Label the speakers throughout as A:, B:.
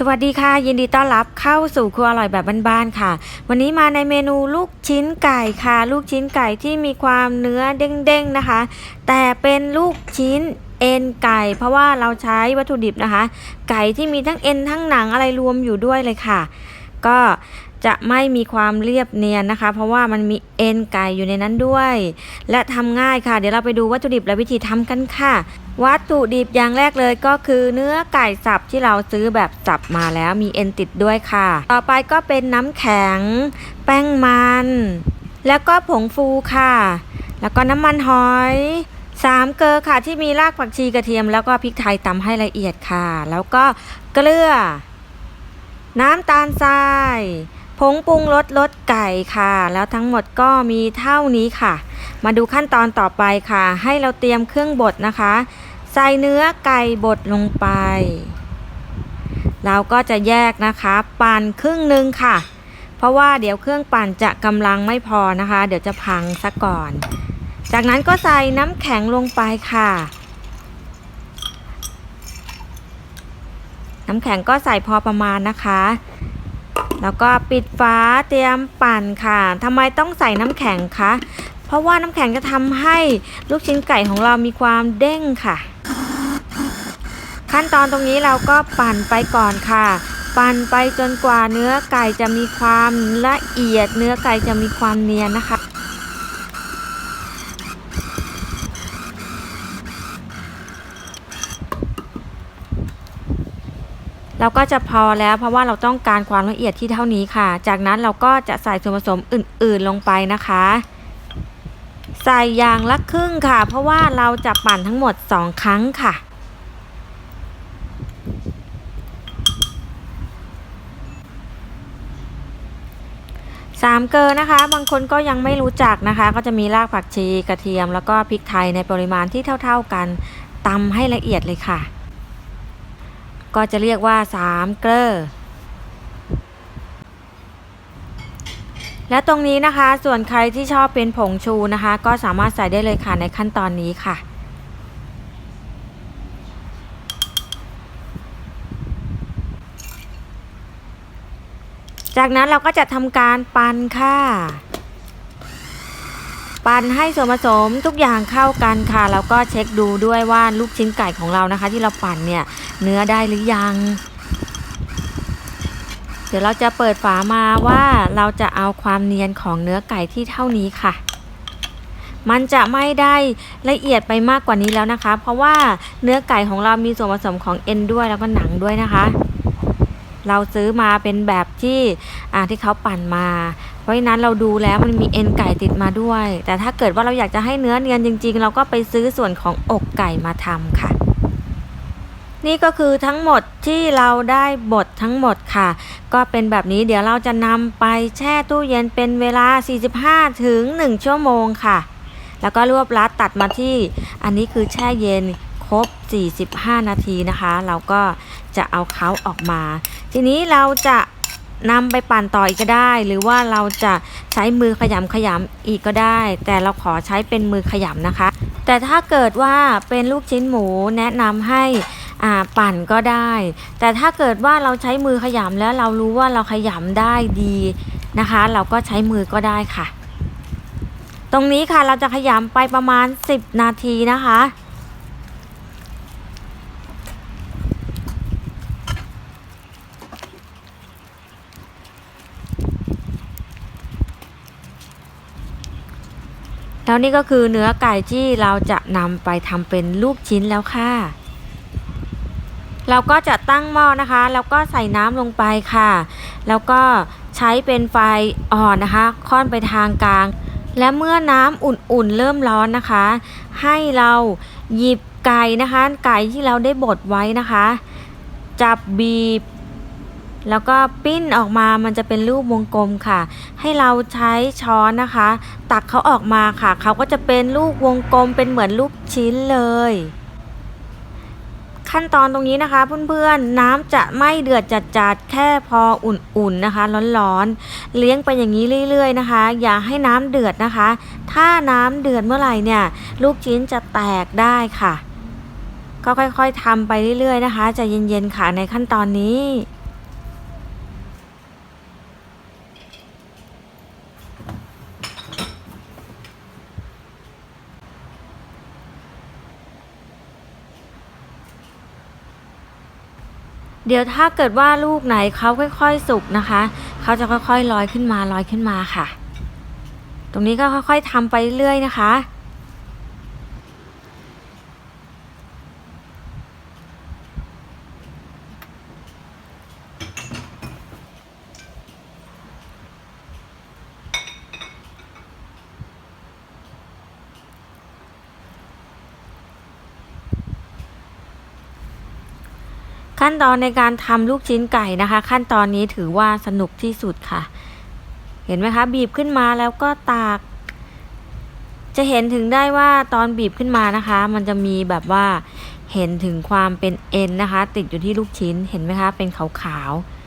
A: สวัสดีค่ะ ยินดีต้อนรับเข้าสู่ครัวอร่อยแบบบ้านๆค่ะ วันนี้มาในเมนูลูกชิ้นไก่ค่ะ ลูกชิ้นไก่ที่มีความเนื้อเด้งๆนะคะ แต่เป็นลูกชิ้นเอ็นไก่ เพราะว่าเราใช้วัตถุดิบนะคะ ไก่ที่มีทั้งเอ็นทั้งหนังอะไรรวมอยู่ด้วยเลยค่ะ ก็ จะไม่มีความเรียบเนียนนะคะ เพราะว่ามันมีเอ็นไก่อยู่ในนั้นด้วย และทำง่ายค่ะ เดี๋ยวเราไปดูวัตถุดิบและวิธีทำกันค่ะ วัตถุดิบอย่างแรกเลยก็คือเนื้อไก่สับที่เราซื้อแบบสับมาแล้วมีเอ็นติดด้วยค่ะ ต่อไปก็เป็นน้ำแข็ง แป้งมัน แล้วก็ผงฟูค่ะ แล้วก็น้ำมันหอยสามเกลือค่ะที่มีรากผักชีกระเทียม แล้วก็พริกไทยตำให้ละเอียดค่ะ แล้วก็เกลือ น้ำตาลทราย ผงปรุงรสรสไก่ค่ะ แล้วทั้งหมดก็มีเท่านี้ค่ะ มาดูขั้นตอนต่อไปค่ะ ให้เราเตรียมเครื่องบดนะคะ ใส่เนื้อไก่บดลงไป เราก็จะแยกนะคะปั่นครึ่งหนึ่งค่ะ เพราะว่าเดี๋ยวเครื่องปั่นจะกำลังไม่พอนะคะ เดี๋ยวจะพังซะก่อน จากนั้นก็ใส่น้ำแข็งลงไปค่ะน้ำแข็งก็ใส่พอประมาณนะคะ แล้วก็ปิดฝาเตรียมปั่นค่ะทำไมต้องใส่น้ำแข็งคะ เพราะว่าน้ำแข็งจะทำให้ลูกชิ้นไก่ของเรามีความเด้งค่ะ ขั้นตอนตรงนี้เราก็ปั่นไปก่อนค่ะ ปั่นไปจนกว่าเนื้อไก่จะมีความละเอียด เนื้อไก่จะมีความเนียนนะคะ เราก็จะพอแล้วเพราะว่าเราต้องการความละเอียดที่เท่านี้ค่ะ จากนั้นเราก็จะใส่ส่วนผสมอื่นๆลงไปนะคะ ใส่อย่างละครึ่งค่ะ เพราะว่าเราจะปั่นทั้งหมด 2 ครั้งค่ะสามเกลอนะคะ บางคนก็ยังไม่รู้จักนะคะ ก็จะมีรากผักชีกระเทียม แล้วก็พริกไทยในปริมาณที่เท่า ๆกันตำให้ละเอียดเลยค่ะ ก็จะเรียกว่าสามเกลอและตรงนี้นะคะ ส่วนใครที่ชอบเป็นผงชูนะคะ ก็สามารถใส่ได้เลยค่ะในขั้นตอนนี้ค่ะ จากนั้นเราก็จะทำการปั่นค่ะ ปั่นให้ส่วนผสมทุกอย่างเข้ากันค่ะ แล้วก็เช็คดูด้วยว่าลูกชิ้นไก่ของเรานะคะ ที่เราปั่นเนี่ยเนื้อได้หรือยัง เดี๋ยวเราจะเปิดฝามาว่าเราจะเอาความเนียนของเนื้อไก่ที่เท่านี้ค่ะ มันจะไม่ได้ละเอียดไปมากกว่านี้แล้วนะคะ เพราะว่าเนื้อไก่ของเรามีส่วนผสมของเอ็นด้วยแล้วก็หนังด้วยนะคะ เราซื้อมาเป็นแบบที่อ่าที่เขาปั่นมา ราะฉะนั้นเราดูแล้วมันมีเอ็นไก่ติดมาด้วย แต่ถ้าเกิดว่าเราอยากจะให้เนื้อเนียนจริง ๆ เราก็ไปซื้อส่วนของอกไก่มาทำค่ะ นี่ก็คือทั้งหมดที่เราได้บดทั้งหมดค่ะ ก็เป็นแบบนี้เดี๋ยวเราจะนำไปแช่ตู้เย็นเป็นเวลา 45 ถึง 1 ชั่วโมงค่ะ แล้วก็รวบรัดตัดมาที่ อันนี้คือแช่เย็นครบ 45 นาทีนะคะ เราก็จะเอาเขาออกมา ทีนี้เราจะ นำไปปั่นต่ออีกก็ได้ หรือว่าเราจะใช้มือขยำขยำอีกก็ได้ แต่เราขอใช้เป็นมือขยำนะคะ แต่ถ้าเกิดว่าเป็นลูกชิ้นหมูแนะนำให้อ่าปั่นก็ได้ แต่ถ้าเกิดว่าเราใช้มือขยำแล้วเรารู้ว่าเราขยำได้ดีนะคะ เราก็ใช้มือก็ได้ค่ะ ตรงนี้ค่ะเราจะขยำไปประมาณ 10 นาทีนะคะ แล้วนี่ก็คือเนื้อไก่ที่เราจะนำไปทำเป็นลูกชิ้นแล้วค่ะ เราก็จะตั้งหม้อนะคะ แล้วก็ใส่น้ำลงไปค่ะ แล้วก็ใช้เป็นไฟอ่อนนะคะ ค่อนไปทางกลาง และเมื่อน้ำอุ่นๆเริ่มร้อนนะคะ ให้เราหยิบไก่นะคะ ไก่ที่เราได้บดไว้นะคะ จับบีบ แล้วก็ปิ้นออกมามันจะเป็นรูปวงกลมค่ะ ให้เราใช้ช้อนนะคะ ตักเขาออกมาค่ะ เขาก็จะเป็นลูกวงกลมเป็นเหมือนลูกชิ้นเลย ขั้นตอนตรงนี้นะคะเพื่อนๆ น้ำจะไม่เดือดจัดๆ แค่พออุ่นๆนะคะ ร้อนๆ เลี้ยงไปอย่างนี้เรื่อยๆนะคะ อย่าให้น้ำเดือดนะคะ ถ้าน้ำเดือดเมื่อไหร่เนี่ย ลูกชิ้นจะแตกได้ค่ะ ก็ค่อยๆทำไปเรื่อยๆนะคะใจะเย็นๆค่ะในขั้นตอนนี้ เดี๋ยวถ้าเกิดว่าลูกไหนเขาค่อยๆสุกนะคะ เขาจะค่อยๆลอยขึ้นมาลอยขึ้นมาค่ะ ตรงนี้ก็ค่อยๆทำไปเรื่อยนะคะ ขั้นตอนในการทำลูกชิ้นไก่นะคะ ขั้นตอนนี้ถือว่าสนุกที่สุดค่ะ เห็นไหมคะ บีบขึ้นมาแล้วก็ตาก จะเห็นถึงได้ว่าตอนบีบขึ้นมานะคะ มันจะมีแบบว่าเห็นถึงความเป็นเอ็นนะคะ ติดอยู่ที่ลูกชิ้นเห็นไหมคะ เป็นขาวๆ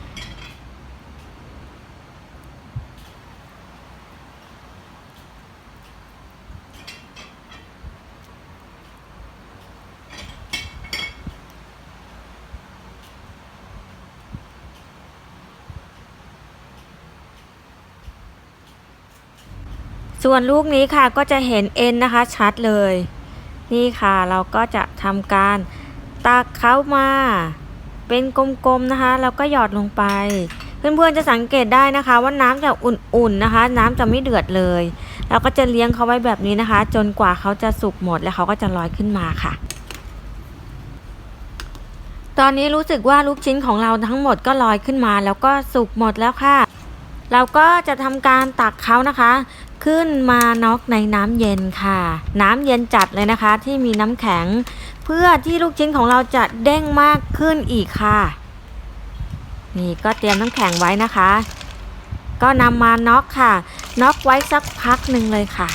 A: ส่วนลูกนี้ค่ะก็จะเห็นเอ็นนะคะชัดเลย นี่ค่ะเราก็จะทำการตักเขามา เป็นกลมๆนะคะ แล้วก็หยอดลงไป เพื่อนๆจะสังเกตได้นะคะ ว่าน้ำจะอุ่นๆนะคะ น้ำจะไม่เดือดเลยเราก็จะเลี้ยงเขาไว้แบบนี้นะคะ จนกว่าเขาจะสุกหมดแล้วเขาก็จะลอยขึ้นมาค่ะ ตอนนี้รู้สึกว่าลูกชิ้นของเราทั้งหมดก็ลอยขึ้นมา แล้วก็สุกหมดแล้วค่ะ เราก็จะทำการตักเขานะคะ ขึ้นมาน็อกในน้ำเย็นค่ะ น้ำเย็นจัดเลยนะคะที่มีน้ำแข็ง เพื่อที่ลูกชิ้นของเราจะเด้งมากขึ้นอีกค่ะ นี่ก็เตรียมน้ำแข็งไว้นะคะ ก็นำมาน็อกค่ะน็อกไว้สักพักหนึ่งเลยค่ะ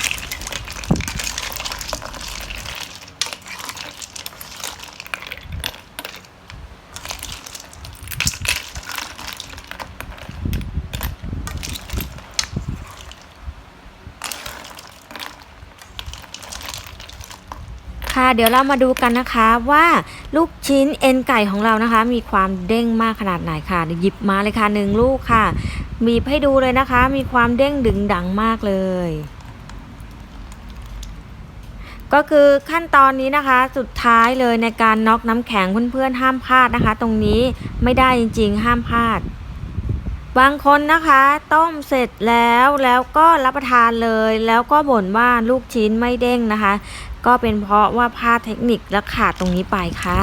A: ค่ะ เดี๋ยวเรามาดูกันนะคะว่าลูกชิ้นเอ็นไก่ของเรานะคะ มีความเด้งมากขนาดไหนค่ะเดี๋ยวหยิบมาเลยค่ะหนึ่งลูกค่ะบีบให้ดูเลยนะคะ มีความเด้งดึงดังมากเลย ก็คือขั้นตอนนี้นะคะ สุดท้ายเลยในการน็อกน้ำแข็งเพื่อนๆห้ามพลาดนะคะ ตรงนี้ไม่ได้จริงๆ ห้ามพลาดบางคนนะคะต้มเสร็จแล้วแล้วก็รับประทานเลย แล้วก็บ่นว่าลูกชิ้นไม่เด้งนะคะ ก็เป็นเพราะว่าพลาดเทคนิคและขาดตรงนี้ไปค่ะ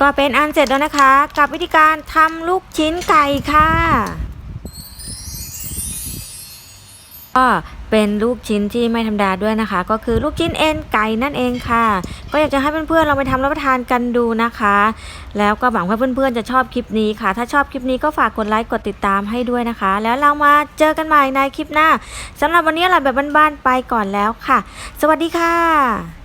A: ก็เป็นอันเสร็จแล้วนะคะ กับวิธีการทำลูกชิ้นไก่ค่ะก็ เป็นลูกชิ้นที่ไม่ธรรมดาด้วยนะคะ ก็คือลูกชิ้นเอ็นไก่นั่นเองค่ะ ก็อยากจะให้เพื่อนๆเราไปทำรับประทานกันดูนะคะ แล้วก็หวังว่าเพื่อนๆจะชอบคลิปนี้ค่ะ ถ้าชอบคลิปนี้ก็ฝากกดไลค์กดติดตามให้ด้วยนะคะ แล้วเรามาเจอกันใหม่ในคลิปหน้าสำหรับวันนี้เราแบบบ้านๆไปก่อนแล้วค่ะ สวัสดีค่ะ